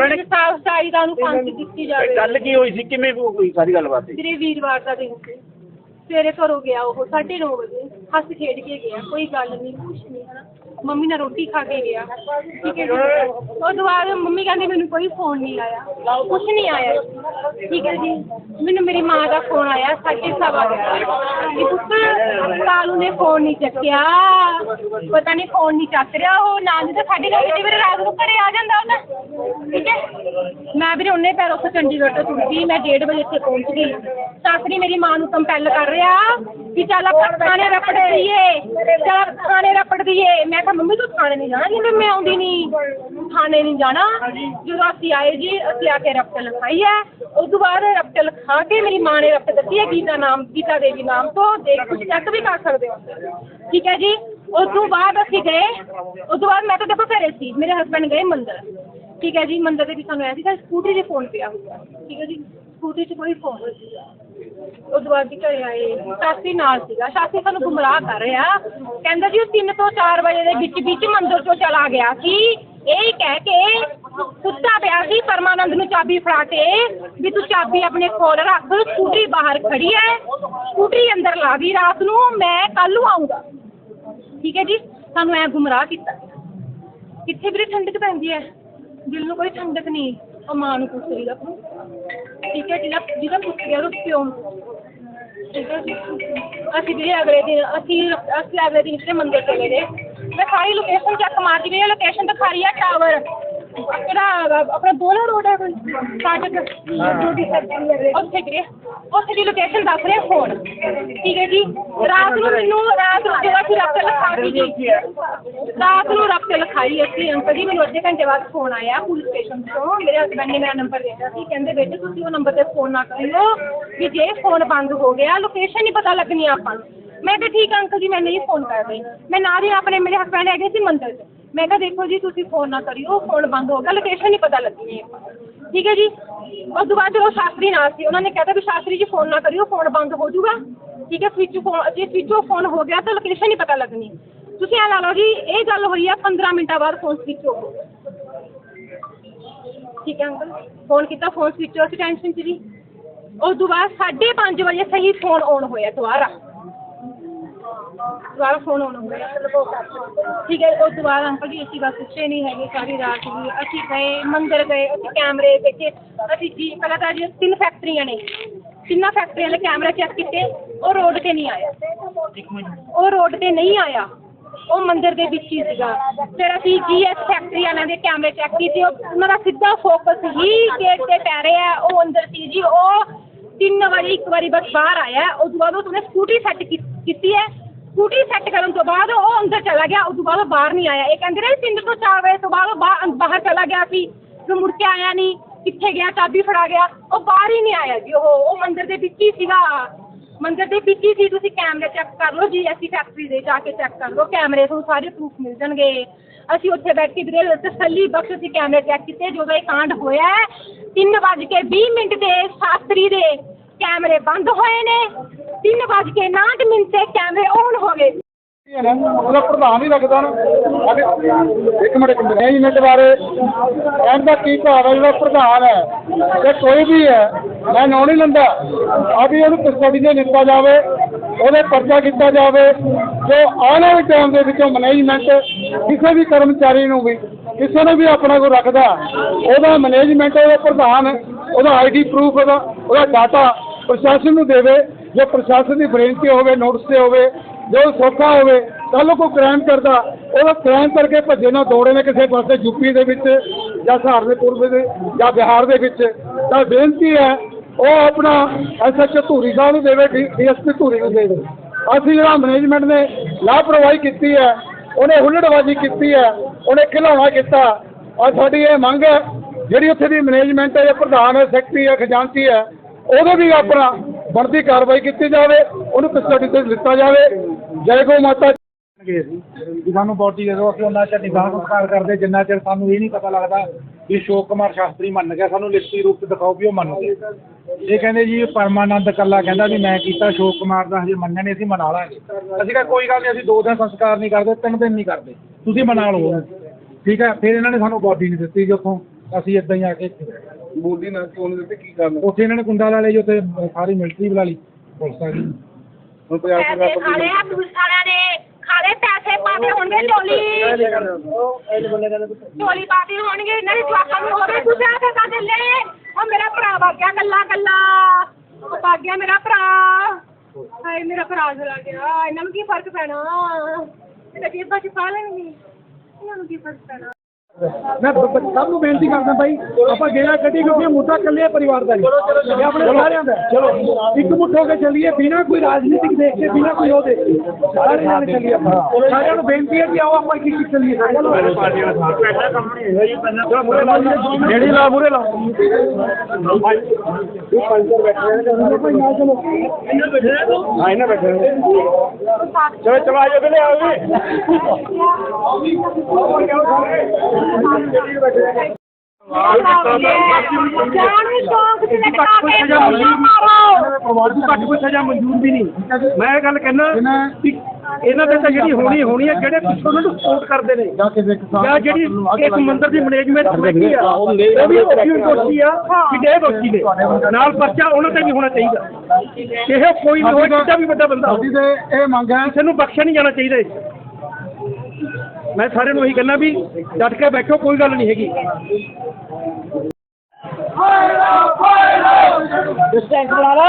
ਮੇਰੇ ਸਾਫ਼ ਸਾਈ ਦਾ ਨੂੰ ਫਾਂਸੀ ਦਿੱਤੀ ਜਾਵੇ। ਗੱਲ ਕੀ ਹੋਈ ਸੀ? ਕਿਵੇਂ ਹੋਈ ਸਾਰੀ ਗੱਲਬਾਤ? ਸੀ ਮੇਰੇ ਵੀਰਵਾਰ ਦਾ ਦਿਨ ਸੀ। ਸਵੇਰੇ ਘਰੋਂ ਗਿਆ ਉਹ 9:30 ਵਜੇ। ਹੱਸ ਖੇਡ ਕੇ ਗਿਆ। ਕੋਈ ਗੱਲ ਨਹੀਂ ਕੁਛ ਨਹੀਂ ਹਨਾ ਮੰਮੀ ਨਾਲ ਰੋਟੀ ਖਾ ਕੇ ਗਿਆ। ਠੀਕ ਹੈ ਜੀ। ਉਹ ਤੋਂ ਬਾਅਦ ਮੰਮੀ ਕਹਿੰਦੀ ਮੈਨੂੰ ਕੋਈ ਫੋਨ ਨਹੀਂ ਆਇਆ। ਕੁਛ ਨਹੀਂ ਆਇਆ। ਠੀਕ ਹੈ ਜੀ। ਮੈਨੂੰ ਮੇਰੀ ਮਾਂ ਦਾ ਫੋਨ ਆਇਆ ਸਾਢੇ ਸਵਾ ਗਿਆ। ਕਿ ਪੁੱਤ ਕਾਲੂ ਨੇ ਫੋਨ ਨਹੀਂ ਚੱਕਿਆ। ਪਤਾ ਨਹੀਂ ਫੋਨ ਨਹੀਂ ਚੱਕ ਰਿਹਾ ਉਹ। ਨਾ ਜਿੱਦਾਂ ਸਾਡੇ ਨਾਲ ਕਿਤੇ ਵੀਰੇ ਰਾਤ ਨੂੰ ਘਰੇ ਆ ਜਾਂਦਾ ਉਹਦਾ ਠੀਕ ਹੈ। ਮੈਂ ਵੀਰੇ ਉਹਨੇ ਪੈਰ ਉੱਥੇ ਚੰਡੀਗੜ੍ਹ ਤੋਂ ਤੁਰਦੀ ਮੈਂ 1:30 ਵਜੇ ਇੱਥੇ ਪਹੁੰਚ ਗਈ। ਸਾਸਰੀ ਮੇਰੀ ਮਾਂ ਨੂੰ ਕੰਪੈਲ ਕਰ ਰਿਹਾ ਕਿ ਚੱਲ ਆਪਾਂ ਥਾਣੇ ਰਪੜ ਦਈਏ। ਚੱਲ ਥਾਣੇ ਰਪੜ ਦਈਏ। ਮੈਂ ਕਿਹਾ ਮੰਮੀ ਤੂੰ ਥਾਣੇ ਨਹੀਂ ਜਾਣਾ ਜਿਵੇਂ ਮੈਂ ਆਉਂਦੀ ਨਹੀਂ ਥਾਣੇ ਨਹੀਂ ਜਾਣਾ। ਜਦੋਂ ਅਸੀਂ ਆਏ ਜੀ ਅਸੀਂ ਆ ਕੇ ਰਪਟ ਲਿਖਾਈ ਹੈ। ਉਸ ਤੋਂ ਬਾਅਦ ਰਪਟ ਲਿਖਾ ਕੇ ਮੇਰੀ ਮਾਂ ਨੇ ਰਪਟ ਦਿੱਤੀ ਹੈ ਗੀਤਾ ਨਾਮ ਗੀਤਾ ਦੇਵੀ ਨਾਮ ਤੋਂ। ਦੇਖ ਤੁਸੀਂ ਚੈੱਕ ਵੀ ਕਰ ਸਕਦੇ ਹੋ। ਠੀਕ ਹੈ ਜੀ? ਉਸ ਤੋਂ ਬਾਅਦ ਅਸੀਂ ਗਏ। ਉਸ ਤੋਂ ਬਾਅਦ ਮੈਂ ਤਾਂ ਦੇਖੋ ਘਰੇ ਸੀ। ਮੇਰੇ ਹਸਬੰਡ ਗਏ ਮੰਦਰ। ਠੀਕ ਹੈ ਜੀ, ਮੰਦਰ ਦੇ ਵਿੱਚ ਸਾਨੂੰ ਐਸੀ ਤਾਂ ਸਕੂਟਰੀ 'ਤੇ ਫੋਨ ਪਿਆ ਹੋਇਆ। ਠੀਕ ਹੈ ਜੀ, ਸਕੂਟਰੀ 'ਚ ਕੋਈ ਫੋਨ ਸੀਗਾ। ਉਸ ਤੋਂ ਬਾਅਦ ਜੀ ਘਰੇ ਆਏ, ਸ਼ਾਸੀ ਨਾਲ ਸੀਗਾ। ਸ਼ਾਸੀ ਸਾਨੂੰ ਗੁੰਮਰਾਹ ਕਰ ਰਿਹਾ। ਕਹਿੰਦਾ ਜੀ, ਉਹ 3 ਤੋਂ 4 ਵਜੇ ਦੇ ਵਿੱਚ ਵਿੱਚ ਮੰਦਰ ਤੋਂ ਚਲਾ ਗਿਆ ਸੀ। ਇਹ ਕਹਿ ਕੇ ਸੁੱਤਾ ਪਿਆ ਸੀ, ਪਰਮਾਨੰਦ ਨੂੰ ਚਾਬੀ ਫੜਾ ਕੇ, ਵੀ ਤੂੰ ਚਾਬੀ ਆਪਣੇ ਕੋਲ ਰੱਖ, ਸਕੂਟਰੀ ਬਾਹਰ ਖੜੀ ਹੈ ਸਕੂਟਰੀ ਅੰਦਰ ਲਾ ਦੀ ਰਾਤ ਨੂੰ, ਮੈਂ ਕੱਲ ਨੂੰ ਆਉਂਗਾ ਠੀਕ ਹੈ ਜੀ, ਸਾਨੂੰ ਐ ਗੁੰਮਰਾਹ ਕੀਤਾ। ਕਿੱਥੇ ਵੀਰੇ, ਠੰਡਕ ਪੈਂਦੀ ਹੈ ਦਿਲ ਨੂੰ ਕੋਈ ਠੰਡਕ ਨਹੀਂ, ਉਹ ਮਾਂ ਨੂੰ ਪੁੱਛ ਰਹੀ ਆਪਣੀ ਠੀਕ ਹੈ ਜਿਹੜਾ ਜਿਹਦਾ ਪੁੱਛ ਗਿਆ ਉਹ ਪਿਓ ਨੂੰ। ਠੀਕ ਹੈ। ਜੀ ਅਸੀਂ ਵੀਰੇ ਅਗਲੇ ਦਿਨ ਅਸੀਂ ਅਸੀਂ ਅਗਲੇ ਦਿਨ ਵੀਰੇ ਮੰਦਿਰ ਚਲੇ ਗਏ। ਮੈਂ ਸਾਰੀ ਲੋਕੇਸ਼ਨ ਚੈੱਕ ਮਾਰਦੀ ਗਈ ਲੋਕੇਸ਼ਨ ਦਿਖਾ ਰਹੀ ਆ ਟਾਵਰ ਆਪਣਾ ਰੋਡ ਹੈ ਕੋਈ? ਫਾਟਕ ਉੱਥੇ ਵੀਰੇ ਉੱਥੇ ਦੀ ਲੋਕੇਸ਼ਨ ਦੱਸ ਰਿਹਾ ਫੋਨ ਠੀਕ ਹੈ ਜੀ। ਰਾਤ ਨੂੰ ਮੈਨੂੰ ਰਾਤ ਨੂੰ ਜਿਹੜਾ ਅਸੀਂ ਰੱਬ ਲਿਖਾਈ ਜੀ ਰਾਤ ਨੂੰ ਰੱਬ ਤੇ ਲਿਖਾਈ ਅਸੀਂ ਅੰਕਲ ਜੀ ਮੈਨੂੰ ਅੱਧੇ ਘੰਟੇ ਬਾਅਦ ਫੋਨ ਆਇਆ ਪੁਲਿਸ ਸਟੇਸ਼ਨ ਤੋਂ। ਮੇਰੇ ਹਸਬੰਡ ਨੇ ਮੇਰਾ ਨੰਬਰ ਦਿੱਤਾ ਸੀ। ਕਹਿੰਦੇ ਬੇਟੇ ਤੁਸੀਂ ਉਹ ਨੰਬਰ ਤੇ ਫੋਨ ਨਾ ਕਰਿਓ ਵੀ ਜੇ ਫੋਨ ਬੰਦ ਹੋ ਗਿਆ ਲੋਕੇਸ਼ਨ ਨਹੀਂ ਪਤਾ ਲੱਗਣੀ ਆਪਾਂ ਨੂੰ। ਮੈਂ ਕਿਹਾ ਠੀਕ ਅੰਕਲ ਜੀ ਮੈਂ ਨਹੀਂ ਫੋਨ ਕਰ ਰਹੀ। ਮੈਂ ਨਾਲ ਹੀ ਆਪਣੇ ਮੇਰੇ ਹਸਬੰਡ ਹੈਗੇ ਸੀ ਮੰਦਰ 'ਚ। ਮੈਂ ਕਿਹਾ ਦੇਖੋ ਜੀ, ਤੁਸੀਂ ਫੋਨ ਨਾ ਕਰਿਓ ਫੋਨ ਬੰਦ ਹੋ ਗਿਆ ਲੋਕੇਸ਼ਨ ਨਹੀਂ ਪਤਾ ਲੱਗਣੀ ਠੀਕ ਹੈ ਜੀ? ਉਸ ਤੋਂ ਬਾਅਦ ਜਦੋਂ ਸ਼ਾਸਤਰੀ ਨਾਲ ਸੀ, ਉਹਨਾਂ ਨੇ ਕਹਿਤਾ ਵੀ ਸ਼ਾਸਤਰੀ ਜੀ ਫੋਨ ਨਾ ਕਰਿਓ ਫੋਨ ਬੰਦ ਹੋ ਜਾਊਗਾ। ਠੀਕ ਹੈ ਸਵਿਚ ਫੋਨ ਜੇ ਸਵਿਚ ਆਫ ਫੋਨ ਹੋ ਗਿਆ ਤਾਂ ਲੋਕੇਸ਼ਨ ਨਹੀਂ ਪਤਾ ਲੱਗਣੀ। ਤੁਸੀਂ ਇਹ ਲਾ ਲਓ ਜੀ, ਇਹ ਗੱਲ ਹੋਈ ਆ 15 ਮਿੰਟਾਂ ਬਾਅਦ ਫੋਨ ਸਵਿਚ ਆਫ ਹੋ ਠੀਕ ਹੈ ਅੰਕਲ? ਫੋਨ ਕੀਤਾ ਫੋਨ ਸਵਿਚ ਆਫ ਸੀ ਟੈਨਸ਼ਨ ਚ ਜੀ। ਉਸ ਤੋਂ ਬਾਅਦ 5:30 ਵਜੇ ਸਹੀ ਫੋਨ ਆਨ ਹੋਇਆ ਦੁਬਾਰਾ। ਦੁਬਾਰਾ ਫੋਨ ਆਨ ਹੋਇਆ ਠੀਕ ਹੈ ਉਸ ਤੋਂ ਬਾਅਦ ਅੰਕਲ ਜੀ ਅਸੀਂ ਬਸ ਸੁੱਤੇ ਨਹੀਂ ਹੈਗੇ ਸਾਰੀ ਰਾਤ ਵੀ ਅਸੀਂ ਗਏ ਮੰਦਰ ਗਏ ਅਸੀਂ ਕੈਮਰੇ ਦੇਖੇ। ਅਸੀਂ ਜੀ ਪਹਿਲਾਂ ਤਾਂ ਜੀ ਤਿੰਨ ਫੈਕਟਰੀਆਂ ਨੇ। ਤਿੰਨਾਂ ਫੈਕਟਰੀਆਂ ਦੇ ਕੈਮਰੇ ਚੈੱਕ ਕੀਤੇ ਉਹ ਰੋਡ ਤੇ ਨਹੀਂ ਆਇਆ। ਉਹ ਰੋਡ ਤੇ ਨਹੀਂ ਆਇਆ। ਉਹ ਮੰਦਿਰ ਦੇ ਵਿੱਚ ਹੀ ਸੀਗਾ। ਫਿਰ ਅਸੀਂ ਜੀਐਸ ਫੈਕਟਰੀ ਵਾਲਿਆਂ ਦੇ ਕੈਮਰੇ ਚੈੱਕ ਕੀਤੇ। ਉਹ- ਉਹਨਾਂ ਦਾ ਸਿੱਧਾ ਫੋਕਸ ਹੀ ਗੇਟ ਤੇ ਪੈ ਰਿਹਾ ਹੈ, ਉਹ ਅੰਦਰ ਸੀ ਜੀ ਉਹ 3 ਵਜੇ ਇੱਕ ਵਾਰੀ ਬਸ ਬਾਹਰ ਆਇਆ। ਉਸ ਤੋਂ ਬਾਅਦ ਉਹਨੇ ਸਕੂਟੀ ਸੈੱਟ ਕੀਤੀ ਹੈ। ਸਕੂਟੀ ਸੈੱਟ ਕਰਨ ਤੋਂ ਬਾਅਦ ਉਹ ਅੰਦਰ ਚਲਾ ਗਿਆ ਉਸ ਤੋਂ ਬਾਅਦ ਉਹ ਬਾਹਰ ਨਹੀਂ ਆਇਆ। ਇਹ ਕਹਿੰਦੇ ਨੇ 3 ਤੋਂ 4 ਵਜੇ ਤੋਂ ਬਾਅਦ ਉਹ ਬਾਹਰ ਬਾਹਰ ਚਲਾ ਗਿਆ ਸੀ। ਫਿਰ ਮੁੜ ਕੇ ਆਇਆ ਨਹੀਂ ਕਿੱਥੇ ਗਿਆ ਚਾਬੀ ਫੜਾ ਗਿਆ। ਉਹ ਬਾਹਰ ਹੀ ਨਹੀਂ ਆਇਆ ਜੀ ਉਹ ਉਹ ਮੰਦਿਰ ਦੇ ਵਿੱਚ ਹੀ ਸੀਗਾ। ਮੰਦਿਰ ਦੇ ਵਿੱਚ ਹੀ ਸੀ ਤੁਸੀਂ ਕੈਮਰੇ ਚੈੱਕ ਕਰ ਲਓ ਜੀ ਅਸੀਂ ਫੈਕਟਰੀ ਦੇ ਜਾ ਕੇ ਚੈੱਕ ਕਰ ਲਓ ਕੈਮਰੇ ਤੋਂ ਸਾਰੇ ਪ੍ਰੂਫ ਮਿਲ ਜਾਣਗੇ। ਅਸੀਂ ਉੱਥੇ ਬੈਠ ਕੇ ਵੀਰੇ ਤਸੱਲੀ ਬਖਸ਼ ਅਸੀਂ ਕੈਮਰੇ ਚੈੱਕ ਕੀਤੇ ਜਦੋਂ ਇਹ ਕਾਂਡ ਹੋਇਆ ਹੈ, ਤਿੰਨ ਵੱਜ ਕੇ 20 ਮਿੰਟ ਦੇ ਸ਼ਾਸਤਰੀ ਦੇ ਕੈਮਰੇ ਬੰਦ ਹੋਏ ਨੇ। ਤਿੰਨ ਵੱਜ ਕੇ 59 ਮਿੰਟ ਤੇ ਕੈਮਰੇ ਔਨ ਹੋ ਗਏ। ਉਹਦਾ ਪ੍ਰਧਾਨ ਹੀ ਲੱਗਦਾ ਨਾ। ਸਾਡੇ- ਇੱਕ ਮਿੰਟ ਮੈਨੇਜਮੈਂਟ ਬਾਰੇ ਕਹਿਣ ਦਾ ਕੀ ਭਾਵ ਹੈ? ਜਿਹੜਾ ਪ੍ਰਧਾਨ ਹੈ ਤੇ ਕੋਈ ਵੀ ਹੈ, ਮੈਂ ਨਾਂ ਨਹੀਂ ਲੈਂਦਾ। ਆ ਵੀ ਉਹਨੂੰ ਕਸਟਡੀ ਦੇ ਦਿੱਤਾ ਜਾਵੇ, ਉਹਦੇ ਪਰਚਾ ਕੀਤਾ ਜਾਵੇ, ਜੋ ਆਉਣ ਵਾਲੇ ਟਾਈਮ ਦੇ ਵਿੱਚੋਂ ਮੈਨੇਜਮੈਂਟ ਕਿਸੇ ਵੀ ਕਰਮਚਾਰੀ ਨੂੰ ਵੀ, ਕਿਸੇ ਨੂੰ ਵੀ ਆਪਣਾ ਕੋਈ ਰੱਖਦਾ, ਉਹਦਾ ਮੈਨੇਜਮੈਂਟ ਉਹਦਾ ਪ੍ਰਧਾਨ, ਉਹਦਾ ਆਈਡੀ ਪ੍ਰੂਫ ਉਹਦਾ ਉਹਦਾ ਡਾਟਾ ਪ੍ਰਸ਼ਾਸਨ ਨੂੰ ਦੇਵੇ ਜੋ ਪ੍ਰਸ਼ਾਸਨ ਦੀ ਬੇਨਤੀ ਹੋਵੇ ਨੋਟਿਸ ਤੇ ਹੋਵੇ, ਜੋ ਸੌਖਾ ਹੋਵੇ, ਕੱਲ੍ਹ ਕੋਈ ਕ੍ਰਾਈਮ ਕਰਦਾ, ਉਹਦਾ ਕ੍ਰਾਈਮ ਕਰਕੇ ਭੱਜੇ ਨਾ ਦੌੜੇ ਨੇ ਕਿਸੇ ਪਾਸੇ ਯੂਪੀ ਦੇ ਵਿੱਚ ਜਾਂ ਸਹਾਰਨਪੁਰ ਦੇ ਜਾਂ ਬਿਹਾਰ ਦੇ ਵਿੱਚ। ਤਾਂ ਬੇਨਤੀ ਹੈ, ਉਹ ਆਪਣਾ ਐਸਐਚਓ ਧੂਰੀ ਸਾਹਿਬ ਨੂੰ ਦੇਵੇ ਡੀਐਸਪੀ ਧੂਰੀ ਨੂੰ ਦੇਵੇ। ਅਸੀਂ ਜਿਹੜਾ ਮੈਨੇਜਮੈਂਟ ਨੇ ਲਾਪਰਵਾਹੀ ਕੀਤੀ ਹੈ, ਉਹਨੇ ਹੁੱਲੜਬਾਜ਼ੀ ਕੀਤੀ ਹੈ, ਉਹਨੇ ਖਿਲਾਉਣਾ ਕੀਤਾ। ਔਰ ਸਾਡੀ ਇਹ ਮੰਗ ਹੈ, ਜਿਹੜੀ ਉੱਥੇ ਦੀ ਮੈਨੇਜਮੈਂਟ ਹੈ, ਜਾਂ ਪ੍ਰਧਾਨ ਹੈ, ਸੈਕਟਰੀ ਹੈ, ਖਜ਼ਾਨਚੀ ਹੈ, ਉਹਦੇ ਵੀ ਆਪਣਾ ਬਣਦੀ ਕਾਰਵਾਈ ਕੀਤੀ ਜਾਵੇ, ਉਹਨੂੰ ਕਸਟਡੀ ਤੇ ਲਿੱਤਾ ਜਾਵੇ। ਜੈ ਗੋ ਮਾਤਾ ਗਏ ਸੀ ਸਾਨੂੰ ਬੋਡੀ ਦੇ ਅਸੀਂ ਉਹਨਾਂ ਚਿਰ ਨਿਗਾਹ ਸੰਸਕਾਰ ਕਰਦੇ, ਜਿੰਨਾ ਚਿਰ ਸਾਨੂੰ ਇਹ ਨਹੀਂ ਪਤਾ ਲੱਗਦਾ ਵੀ ਅਸ਼ੋਕ ਕੁਮਾਰ ਸ਼ਾਸਤਰੀ ਮੰਨ ਗਿਆ, ਸਾਨੂੰ ਲਿਖਤੀ ਰੂਪ ਚ ਦਿਖਾਓ ਵੀ ਉਹ ਮੰਨ ਗਿਆ। ਇਹ ਕਹਿੰਦੇ ਜੀ, ਪਰਮਾਨੰਦ ਕੱਲਾ ਕਹਿੰਦਾ ਵੀ ਮੈਂ ਕੀਤਾ, ਅਸ਼ੋਕ ਕੁਮਾਰ ਦਾ ਹਜੇ ਮੰਨਿਆ ਨਹੀਂ, ਅਸੀਂ ਮਨਾ ਲਾਂਗੇ। ਅਸੀਂ ਕਿਹਾ, ਕੋਈ ਗੱਲ ਨਹੀਂ, ਅਸੀਂ ਦੋ ਦਿਨ ਸੰਸਕਾਰ ਨਹੀਂ ਕਰਦੇ, ਤਿੰਨ ਦਿਨ ਨਹੀਂ ਕਰਦੇ। ਤੁਸੀਂ ਮਨਾ ਲਓ। ਠੀਕ ਹੈ, ਫਿਰ ਇਹਨਾਂ ਨੇ ਸਾਨੂੰ ਬੋਡੀ ਨਹੀਂ ਦਿੱਤੀ ਜੀ ਉੱਥੋਂ ਅਸੀਂ ਇਦਾਂ ਹੀ ਆ ਕੇ ਬੋਲੀ ਨਾ ਕਿਉਂ ਨਹੀਂ ਦਿੱਤੇ ਕੀ ਕਰਨ? ਉੱਥੇ ਇਹਨਾਂ ਨੇ ਕੁੰਡਾ ਲਾ ਲਿਆ ਜੀ ਉੱਥੇ ਸਾਰੀ ਮਿਲਟਰੀ ਬੁਲਾ ਲਈ ਪੁਲਿਸ ਆ ਗਈ ਹੁਣ ਪੰਜਾਬ ਪੈਸੇ ਸਰਕਾਰ ਖਾ ਲਏ ਆ ਪੁਲਿਸ ਵਾਲਿਆਂ ਨੇ ਖਾ ਲਏ ਪੈਸੇ ਪਾਤੇ ਹੋਣਗੇ ਚੋਲੀ ਚੋਲੀ ਪਾਤੀ ਹੋਣਗੇ ਇਹਨਾਂ ਦੇ ਜਵਾਕਾਂ ਨੂੰ ਹੋਵੇ ਦੂਜਾ ਤੇ ਤਾਂ ਲੈ ਉਹ ਮੇਰਾ ਭਰਾ ਵਾਗਿਆ ਕੱਲਾ ਕੱਲਾ ਉਹ ਵਾਗਿਆ ਮੇਰਾ ਭਰਾ। ਹਾਏ ਮੇਰਾ ਭਰਾ ਚਲਾ ਗਿਆ। ਇਹਨਾਂ ਨੂੰ ਕੀ ਫ਼ਰਕ ਪੈਣਾ? ਇਹ ਜੇਬਾਂ ਚ ਪਾ ਲੈਣਗੇ ਇਹਨਾਂ ਨੂੰ ਕੀ ਫ਼ਰਕ ਪੈਣਾ? ਮੈਂ ਸਭ ਨੂੰ ਬੇਨਤੀ ਕਰਦਾ ਭਾਈ ਆਪਾਂ ਗੇੜਾ ਕੱਢੀ ਕਿਉਂਕਿ ਮੁੱਦਾ ਇਕੱਲੇ ਪਰਿਵਾਰ ਦਾ ਨਹੀਂ। ਇਹ ਆਪਣੇ ਸਾਰਿਆਂ ਦਾ। ਚਲੋ। ਇੱਕ ਮੁੱਠ ਹੋ ਕੇ ਚੱਲੀਏ ਬਿਨਾਂ ਕੋਈ ਰਾਜਨੀਤਿਕ ਦੇਖ ਕੇ ਬਿਨਾਂ ਕੋਈ ਉਹ ਦੇਖ ਕੇ ਸਾਰੇ ਜਾਣੇ ਚੱਲੀਏ ਆਪਾਂ। ਸਾਰਿਆਂ ਨੂੰ ਬੇਨਤੀ ਹੈ ਕਿ ਆਓ ਆਪਾਂ ਇੱਕ ਇੱਕ ਚੱਲੀਏ। ਜਿਹੜੀ ਲਾ ਮੂਰੇ ਲਾ। ਇਹ ਪੰਚਰ ਬੈਠੇ ਨੇ ਭਾਈ ਨਾਲ ਚਲੋ ਹਾਂ ਇਹਨਾਂ ਬੈਠੇ ਨੇ ਚਲੋ ਚਲੋ ਆਜੋ ਬਲੇ ਆਓ ਜਾਨ ਘੱਟ ਕੋਈ ਸਜ਼ਾ ਮਨਜ਼ੂਰ ਵੀ ਨਹੀਂ ਮੈਂ ਇਹ ਗੱਲ ਕਹਿਣਾ ਵੀ ਇਹਨਾਂ ਦੇ ਤਾਂ ਜਿਹੜੀ ਹੋਣੀ ਹੋਣੀ ਹੈ ਜਿਹੜੇ ਪਿੱਛੋਂ ਉਹਨਾਂ ਨੂੰ ਸਪੋਰਟ ਕਰਦੇ ਨੇ ਜਾਂ ਕਿਸੇ ਕਿਸਾਨ ਜਾਂ ਜਿਹੜੀ ਇਸ ਮੰਦਿਰ ਦੀ ਮੈਨੇਜਮੈਂਟ ਕਮੇਟੀ ਆ ਉਹ ਵੀ ਉਹ ਦੋਸ਼ੀ ਆ ਕਿ ਦੇ ਦੋਸ਼ੀ ਨੇ ਨਾਲ ਪਰਚਾ ਉਹਨਾਂ ਤੇ ਵੀ ਹੋਣਾ ਚਾਹੀਦਾ ਇਹ ਕੋਈ ਕਿੱਡਾ ਵੀ ਵੱਡਾ ਬੰਦਾ ਹੋਵੇ ਅਸੀਂ ਤੇ ਇਹ ਮੰਗ ਹੈ ਕਿਸੇ ਨੂੰ ਬਖਸ਼ਿਆ ਨਹੀਂ ਜਾਣਾ ਚਾਹੀਦਾ। ਮੈਂ ਸਾਰਿਆਂ ਨੂੰ ਇਹੀ ਕਹਿੰਦਾ ਵੀ ਡਟ ਕੇ ਬੈਠੋ ਕੋਈ ਗੱਲ ਨਹੀਂ ਹੈਗੀ ਡਿਸਟੈਂਸ ਬਣਾ ਲਾ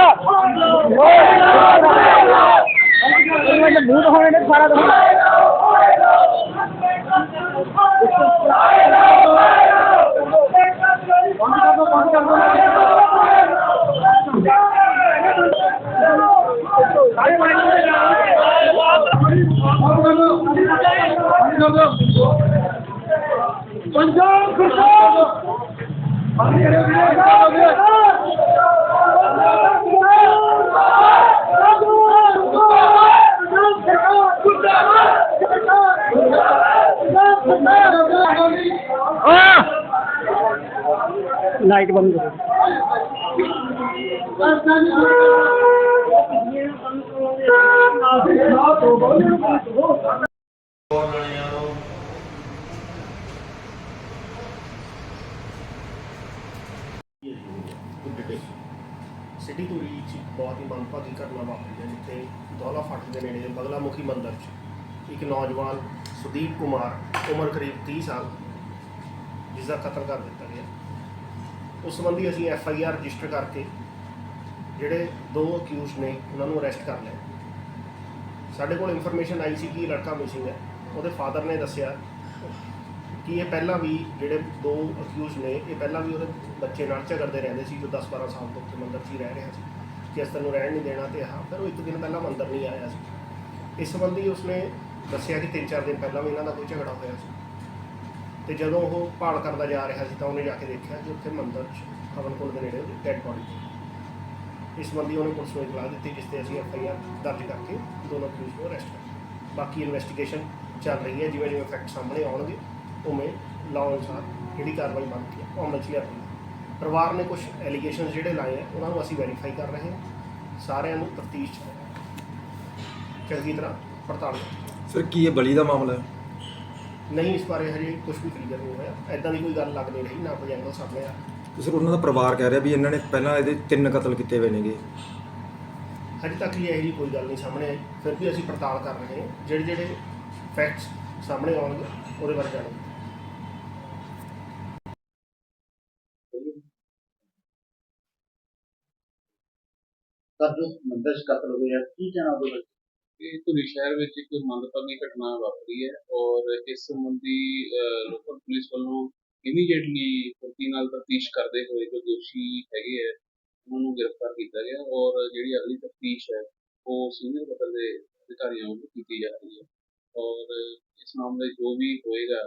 ਮੂੰਹ ਦਿਖਾਉਣੇ ਨੇ ਸਾਰਾ ਦਿਨ ਪੰਜਾਬ ਸਰਕਾਰ ਲਾਈਟ ਬੰਦ ਕਰੋ ਸਿਟੀ ਧੂਰੀ ਚ ਇੱਕ ਬਹੁਤ ਹੀ ਮੰਦਭਾਗੀ ਘਟਨਾ ਵਾਪਰੀ ਹੈ, ਜਿੱਥੇ ਦੌਲਾ ਫੱਟ ਦੇ ਨੇੜੇ ਬਗਲਾਮੁਖੀ ਮੰਦਰ 'ਚ ਇੱਕ ਨੌਜਵਾਨ ਸੁਦੀਪ ਕੁਮਾਰ, ਉਮਰ ਕਰੀਬ 30 ਸਾਲ ਜਿਸ ਦਾ ਕਤਲ ਕਰ ਦਿੱਤਾ ਗਿਆ। ਉਸ ਸੰਬੰਧੀ ਅਸੀਂ ਐਫ ਆਈ ਆਰ ਰਜਿਸਟਰ ਕਰਕੇ ਜਿਹੜੇ ਦੋ ਅਕਿਊਜ਼ ਨੇ, ਉਹਨਾਂ ਨੂੰ ਅਰੈਸਟ ਕਰ ਲਿਆ। ਸਾਡੇ ਕੋਲ ਇਨਫੋਰਮੇਸ਼ਨ ਆਈ ਸੀ ਕਿ ਇਹ ਲੜਕਾ ਮਿਸਿੰਗ ਹੈ। ਉਹਦੇ ਫਾਦਰ ਨੇ ਦੱਸਿਆ ਕਿ ਇਹ ਪਹਿਲਾਂ ਵੀ ਜਿਹੜੇ ਦੋ ਅਕਿਊਜ਼ ਨੇ, ਇਹ ਪਹਿਲਾਂ ਵੀ ਉਹਦੇ ਬੱਚੇ ਨਾਲ ਝਗੜਦੇ ਰਹਿੰਦੇ ਸੀ, ਜੋ 10-12 ਸਾਲ ਤੋਂ ਉੱਥੇ ਮੰਦਰ 'ਚ ਹੀ ਰਹਿ ਰਿਹਾ ਸੀ। ਕਿ ਇਸ ਤਰ੍ਹਾਂ ਨੂੰ ਰਹਿਣ ਨਹੀਂ ਦੇਣਾ ਤੇ ਹਾਂ, ਫਿਰ ਉਹ ਇੱਕ ਦਿਨ ਪਹਿਲਾਂ ਮੰਦਰ ਨਹੀਂ ਆਇਆ ਸੀ। ਇਸ ਸੰਬੰਧੀ ਉਸਨੇ ਦੱਸਿਆ ਕਿ 3-4 ਦਿਨ ਪਹਿਲਾਂ ਵੀ ਇਹਨਾਂ ਦਾ ਕੋਈ ਝਗੜਾ ਹੋਇਆ ਸੀ। ਤੇ ਜਦੋਂ ਉਹ ਭਾਲ ਕਰਦਾ ਜਾ ਰਿਹਾ ਸੀ ਤਾਂ ਉਹਨੇ ਜਾ ਕੇ ਦੇਖਿਆ ਕਿ ਉੱਥੇ ਮੰਦਰ 'ਚ ਹਵਨ ਕੁੰਡ ਦੇ ਨੇੜੇ ਉਹਦੀ ਡੈਡ ਬੋਡੀ ਸੀ। ਇਸ ਸੰਬੰਧੀ ਉਹਨੇ ਪੁਲਿਸ ਨੂੰ ਇਤਲਾਹ ਦਿੱਤੀ ਜਿਸ ਤੇ ਅਸੀਂ ਐਫ ਆਈ ਆਰ ਦਰਜ ਕਰਕੇ ਦੋਨੋਂ ਪੁਲਿਸ ਨੂੰ ਅਰੈਸਟ ਕਰ ਬਾਕੀ ਇਨਵੈਸਟੀਗੇਸ਼ਨ ਚੱਲ ਰਹੀ ਹੈ ਜਿਵੇਂ ਜਿਵੇਂ ਫੈਕਟ ਸਾਹਮਣੇ ਆਉਣਗੇ, ਉਵੇਂ ਲਾਅ ਅਨੁਸਾਰ ਜਿਹੜੀ ਕਾਰਵਾਈ ਬਣਦੀ ਹੈ, ਉਹ ਅਮਲ 'ਚ ਲਿਆਂਦੀ ਹੈ ਪਰਿਵਾਰ ਨੇ ਕੁਝ ਐਲੀਗੇਸ਼ਨਸ ਜਿਹੜੇ ਲਾਏ ਆ ਉਹਨਾਂ ਨੂੰ ਅਸੀਂ ਵੈਰੀਫਾਈ ਕਰ ਰਹੇ ਹਾਂ। ਸਾਰਿਆਂ ਨੂੰ ਤਫਤੀਸ਼ ਚੰਗੀ ਤਰ੍ਹਾਂ ਪੜਤਾਲ। ਸਰ ਕੀ ਇਹ ਬਲੀ ਦਾ ਮਾਮਲਾ ਹੈ? ਨਹੀਂ ਇਸ ਬਾਰੇ ਹਜੇ ਕੁਝ ਵੀ ਕਲੀਅਰ ਨਹੀਂ ਹੋਇਆ। ਐਦਾਂ ਦੀ ਕੋਈ ਗੱਲ ਲੱਗ ਨਹੀਂ ਰਹੀ ਨਾ ਕੋਈ ਐਂਗਲ ਸਾਹਮਣੇ ਆ। ਤੇ ਸਰ ਉਹਨਾਂ ਦਾ ਪਰਿਵਾਰ ਕਹਿ ਰਿਹਾ ਵੀ ਇਹਨਾਂ ਨੇ ਪਹਿਲਾਂ ਇਹਦੇ ਤਿੰਨ ਕਤਲ ਕੀਤੇ ਹੋਏ ਨੇਗੇ। ਹਜੇ ਤੱਕ ਇਹ ਇਹੀ ਕੋਈ ਗੱਲ ਨਹੀਂ ਸਾਹਮਣੇ ਆਈ। ਫਿਰ ਵੀ ਅਸੀਂ ਪੜਤਾਲ ਕਰ ਰਹੇ ਹਾਂ। ਜਿਹੜੇ ਜਿਹੜੇ ਫੈਕਟਸ ਸਾਹਮਣੇ ਆਉਣਗੇ ਉਹਦੇ ਬਾਰੇ ਜਾਣਾਂਗੇ। ਸਰ ਜੋ ਮੰਦਰ ਕਤਲ ਹੋਇਆ ਕੀ ਕਹਿਣਾ ਉਹਦੇ ਬਾਰੇ ਇਹ ਧੂਰੀ ਸ਼ਹਿਰ ਵਿੱਚ ਇੱਕ ਮੰਦਭਾਗੀ ਘਟਨਾ ਵਾਪਰੀ ਹੈ ਔਰ ਇਸ ਸੰਬੰਧੀ ਲੋਕਲ ਪੁਲਿਸ ਵੱਲੋਂ ਇਮੀਡੀਏਟਲੀ ਫੁਰਤੀ ਨਾਲ ਤਫਤੀਸ਼ ਕਰਦੇ ਹੋਏ ਜੋ ਦੋਸ਼ੀ ਹੈਗੇ ਹੈ ਉਹਨਾਂ ਨੂੰ ਗ੍ਰਿਫਤਾਰ ਕੀਤਾ ਗਿਆ ਔਰ ਜਿਹੜੀ ਅਗਲੀ ਤਫਤੀਸ਼ ਹੈ, ਉਹ ਸੀਨੀਅਰ ਪੱਧਰ ਦੇ ਅਧਿਕਾਰੀਆਂ ਵੱਲੋਂ ਕੀਤੀ ਜਾ ਰਹੀ ਹੈ। ਔਰ ਇਸ ਮਾਮਲੇ ਜੋ ਵੀ ਹੋਏਗਾ